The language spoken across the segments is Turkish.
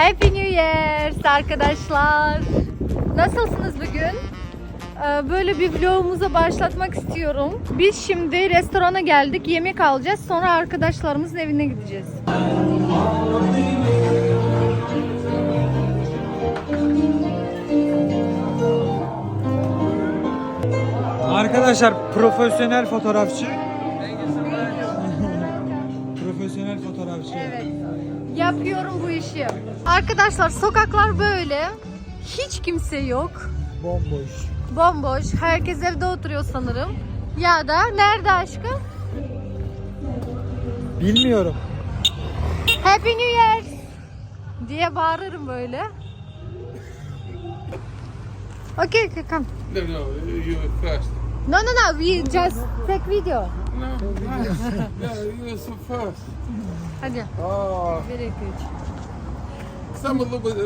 Happy New Year arkadaşlar. Nasılsınız bugün? Ee, Böyle bir vlogumuza başlatmak istiyorum. Biz şimdi restorana geldik, yemek alacağız. Sonra arkadaşlarımızın evine gideceğiz. Arkadaşlar profesyonel fotoğrafçı. Arkadaşlar sokaklar böyle. Hiç kimse yok. Bomboş. Bomboş. Herkes evde oturuyor sanırım. Ya da nerede aşkım? Bilmiyorum. Happy New Year diye bağırırım böyle. Okay, okay, come. No, no, you first. No, no, no, we just take video. No, no, you first. Hadi. Aa. 1, 2, İstanbul'da bu ya.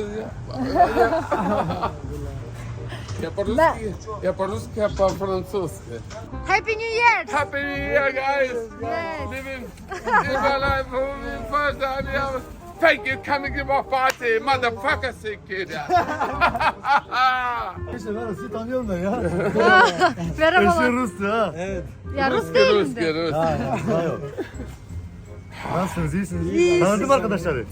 Yaparız Ben- ki, yaparız ki yapar Fransız. Happy New Year. Happy New Year guys! Yes. Living, living my life from the first time ever. Thank you, come and give a party, motherfucker sick kid. İşte ben sizi tanıyorum da ya. Ah, Merhaba. Rus'tu ha. Evet. Ya Rus değilim de. Rus. Ha, ha, yok. Nasılsınız? İyisiniz? İyisiniz. Tanıdım arkadaşları.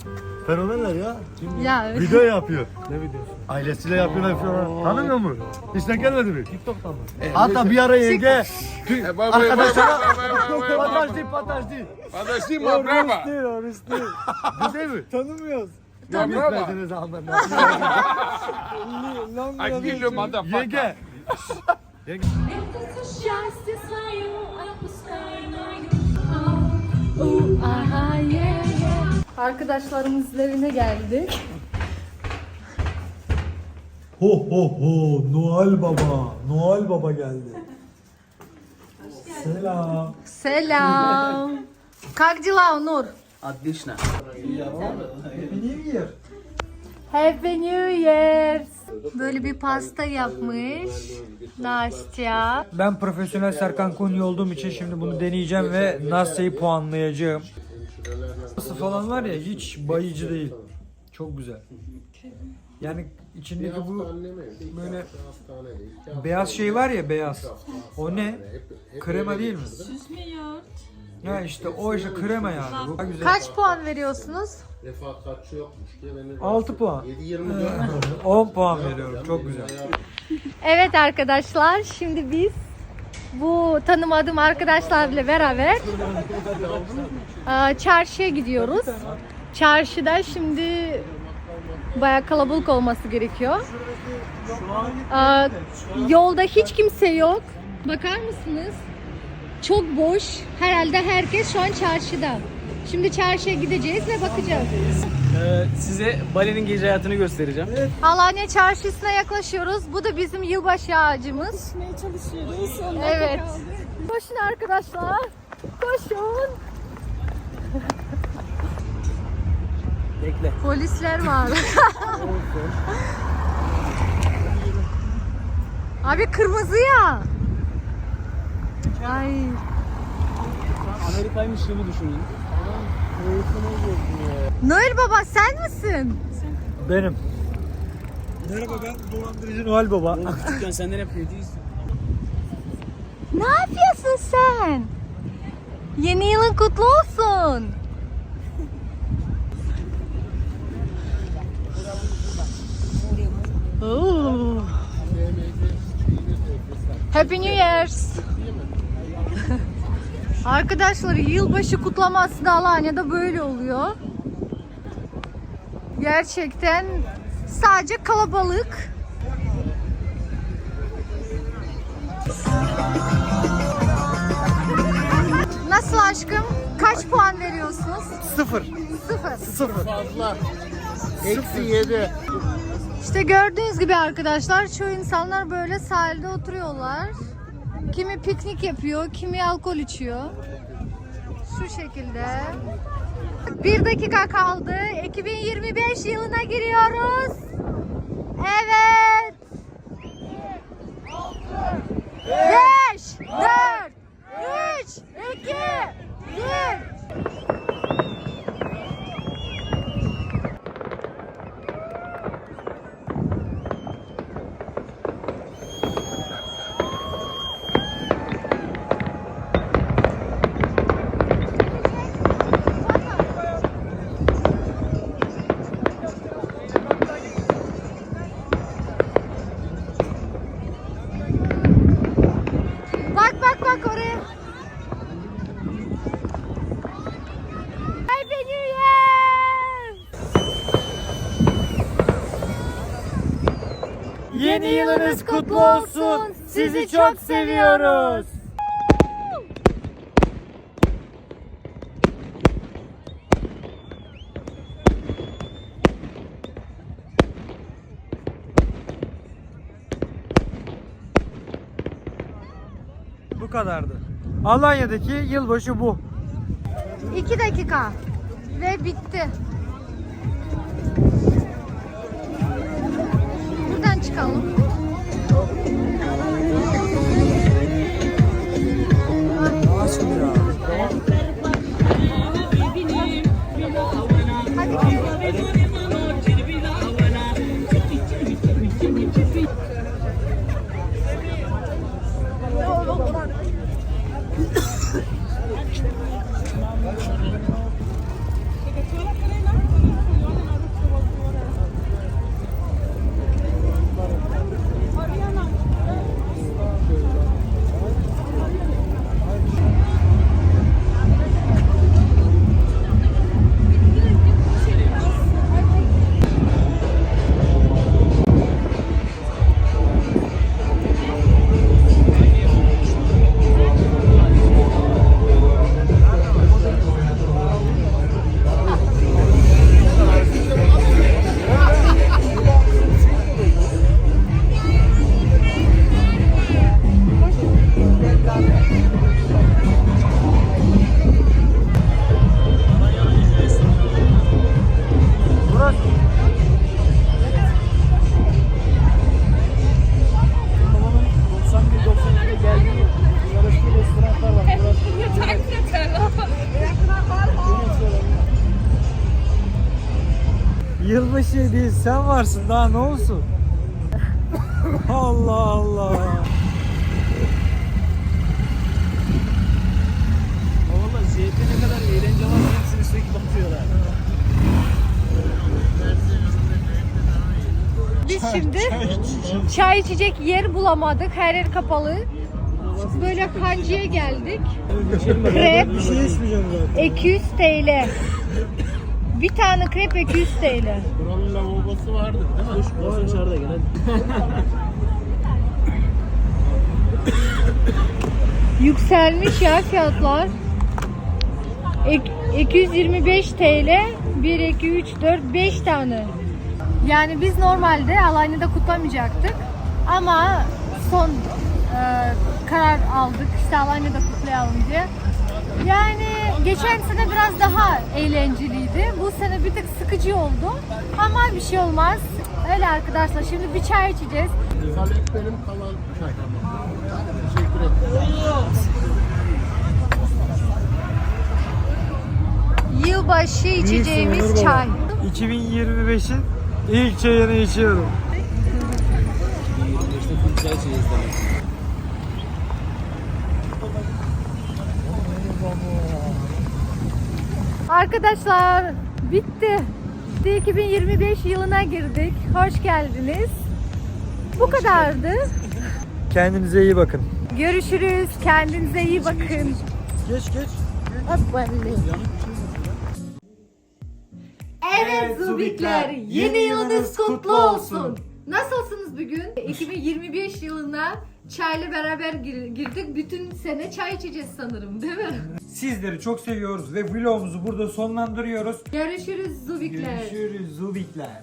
Fenomenler ya. Ya evet. Video yapıyor. Ne videosu? Ailesiyle yapıyorlar yapıyorlar. Tanımıyor mu? Hiç denk gelmedi mi? TikTok'tan mı? Ee, Hatta bir ara yenge. E, arkadaşlara pataj değil pataj değil. Pataj değil mi? Brava. Değil orası değil. Bu değil mi? Tanımıyoruz. Tanımıyoruz. Tanımıyoruz. Akıllı madem. Yenge. Yenge. Счастье свое отпускаю. Ooh, aha, yeah, yeah. arkadaşlarımızın evine geldik. Ho ho ho Noel Baba. Noel Baba geldi. Selam. Selam. Как дела, Nur? Отлично. Happy New Year. Happy New Year. Böyle bir pasta yapmış. Nastya. Ben profesyonel Serkan Konya olduğum için şimdi bunu deneyeceğim ve Nastya'yı puanlayacağım. Nasıl falan var ya hiç bayıcı değil. Çok güzel. Yani içindeki bu böyle beyaz şey var ya beyaz. O ne? Krema değil mi? Ya işte o işte krema yani. Bu güzel. Kaç puan veriyorsunuz? 6 puan. 10 puan veriyorum. Çok güzel. Evet arkadaşlar şimdi biz bu tanımadığım arkadaşlarla beraber çarşıya gidiyoruz. Çarşıda şimdi baya kalabalık olması gerekiyor. Yolda hiç kimse yok. Bakar mısınız? Çok boş. Herhalde herkes şu an çarşıda. Şimdi çarşıya gideceğiz ve bakacağız. Ee, size Bali'nin gece hayatını göstereceğim. Alanya çarşısına yaklaşıyoruz. Bu da bizim yılbaşı ağacımız. Evet. Koşun arkadaşlar. Koşun. Bekle. Polisler var. Abi kırmızı ya. Ay. Amerika'ymış gibi düşünün. Noel Baba sen misin? Benim. Merhaba ben dolandırıcı Noel Baba. Küçükken senden hep hediye Ne yapıyorsun sen? Yeni yılın kutlu olsun. Oo. Happy New Year's. Arkadaşlar yılbaşı kutlaması da Alanya'da böyle oluyor. Gerçekten sadece kalabalık. Nasıl aşkım? Kaç puan veriyorsunuz? Sıfır. Sıfır. Fazla. Eksi yedi. İşte gördüğünüz gibi arkadaşlar çoğu insanlar böyle sahilde oturuyorlar. Kimi piknik yapıyor, kimi alkol içiyor. Şu şekilde. Bir dakika kaldı. 2025 yılına giriyoruz. Evet. 5, 4, 3, 2, 1. Yılınız kutlu olsun. Sizi çok seviyoruz. Bu kadardı. Alanya'daki yılbaşı bu. 2 dakika ve bitti. Buradan çıkalım. Hadi. Yılbaşı hediyesi sen varsın daha ne olsun? Allah Allah. Valla zeytin ne kadar eğlence var hepsini sürekli bakıyorlar. Biz şimdi çay içecek yer bulamadık. Her yer kapalı. Böyle kancıya geldik. Krep Bir şey içmeyeceğim zaten. 200 TL. Bir tane krep 200 TL. Buranın lavabosu vardır değil mi? Burası dışarıda gel hadi. Yükselmiş ya fiyatlar. Ek- 225 TL. 1, 2, 3, 4, 5 tane. Yani biz normalde Alanya'da kutlamayacaktık. Ama son e, karar aldık. İşte Alanya'da kutlayalım diye. Yani geçen sene biraz daha eğlenceliydi. Bu sene bir tık sıkıcı oldu. Ama bir şey olmaz. Öyle arkadaşlar. Şimdi bir çay içeceğiz. Salep benim kalan çay. Teşekkür ederim. Yılbaşı içeceğimiz çay. 2025'in ilk çayını içiyorum. 25'te full çay içeceğiz Arkadaşlar bitti. İşte 2025 yılına girdik. Hoş geldiniz. Bu kadardı. Kendinize iyi bakın. Görüşürüz. Kendinize iyi bakın. Geç geç. Evet Zubikler, yeni yılınız kutlu olsun. Nasılsınız bugün? 2025 yılına çayla beraber gir- girdik. Bütün sene çay içeceğiz sanırım değil mi? Sizleri çok seviyoruz ve vlogumuzu burada sonlandırıyoruz. Görüşürüz Zubikler. Görüşürüz Zubikler.